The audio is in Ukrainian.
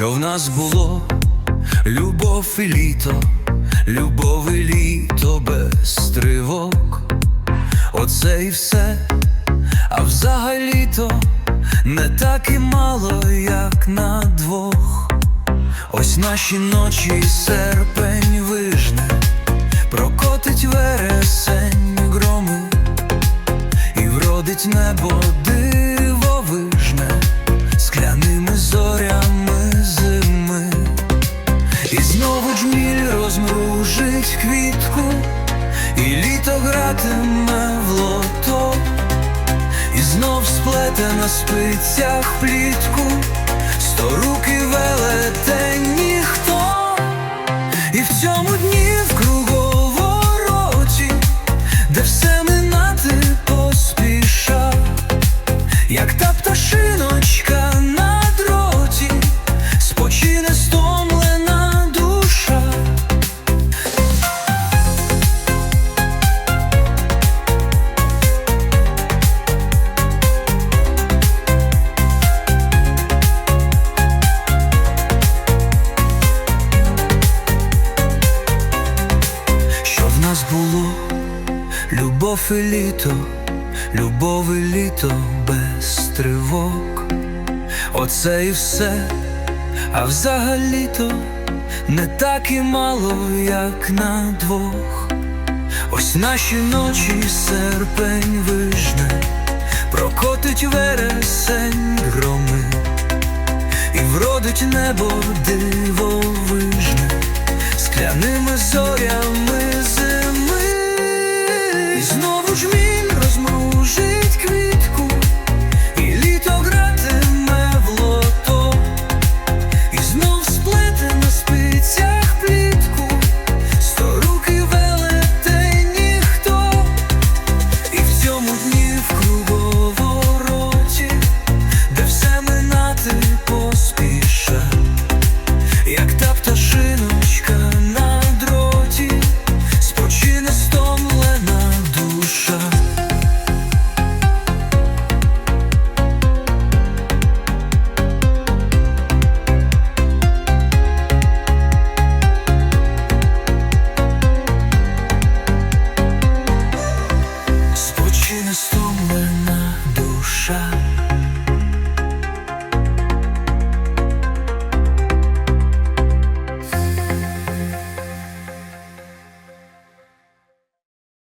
що в нас було, любов і літо, любов і літо без тривог. Оце і все, а взагалі-то не так і мало, як на двох. Ось наші ночі серпень вижне, прокотить вересень громи, і вродить небо дивовижне, знову джміль розмружить квітку, і літо гратиме в лото, і знов сплете на спицях плітку, сто руки велетень ніхто, і в цьому дні в було, любов і літо, любов і літо без тривог. Оце і все, а взагалі-то не так і мало, як на двох. Ось наші ночі серпень вижне, прокотить вересень громи, і вродить небо дивовижне, скляними зорями